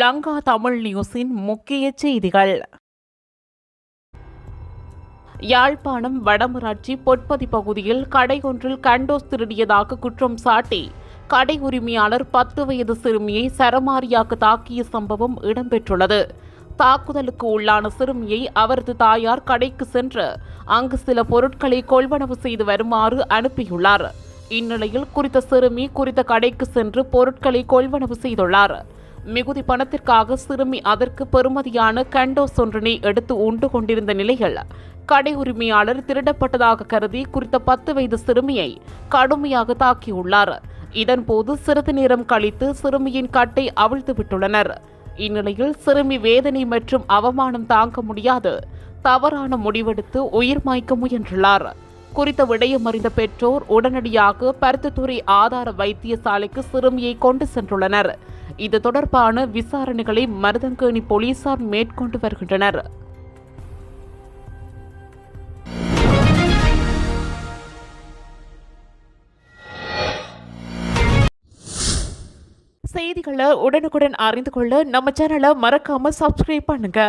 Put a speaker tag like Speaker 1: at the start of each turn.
Speaker 1: லங்கா தமிழ் நியூஸின் முக்கிய செய்திகள். யாழ்ப்பாணம் வடமராட்சி பொற்பதி பகுதியில் கடையொன்றில் கண்டோஸ் திருடியதாக குற்றம் சாட்டி கடை உரிமையாளர் பத்து வயது சிறுமியை சரமாரியாக தாக்கிய சம்பவம் இடம்பெற்றுள்ளது. தாக்குதலுக்கு உள்ளான சிறுமியை அவரது தாயார் கடைக்கு சென்று அங்கு சில பொருட்களை கொள்வனவு செய்து வருமாறு அனுப்பியுள்ளார். இந்நிலையில் குறித்த சிறுமி குறித்த கடைக்கு சென்று பொருட்களை கொள்வனவு செய்துள்ளார். மிகுதி பணத்திற்காக சிறுமி அதற்கு பெறுமதியான கண்டோஸ் ஒன்றினை எடுத்து உண்டு கொண்டிருந்த நிலையில் கடை உரிமையாளர் திருடப்பட்டதாக கருதி குறித்த பத்து வயது சிறுமியை கடுமையாக தாக்கியுள்ளார். இதன்போது சிறிது நேரம் கழித்து சிறுமியின் கட்டை அவிழ்த்து விட்டுள்ளனர். இந்நிலையில் சிறுமி வேதனை மற்றும் அவமானம் தாங்க முடியாது. தவறான முடிவெடுத்து உயிர் மாய்க்க முயன்றுள்ளார். குறித்த விடயம் அறிந்த பெற்றோர் உடனடியாக பருத்தித்துறை ஆதார வைத்தியசாலைக்கு சிறுமியை கொண்டு சென்றுள்ளனர். இது தொடர்பான விசாரணைகளை மருதங்கேணி போலீசார் மேற்கொண்டு வருகின்றனர். செய்திகளை உடனுக்குடன் அறிந்து கொள்ள நம்ம சேனலை மறக்காம சப்ஸ்கிரைப் பண்ணுங்க.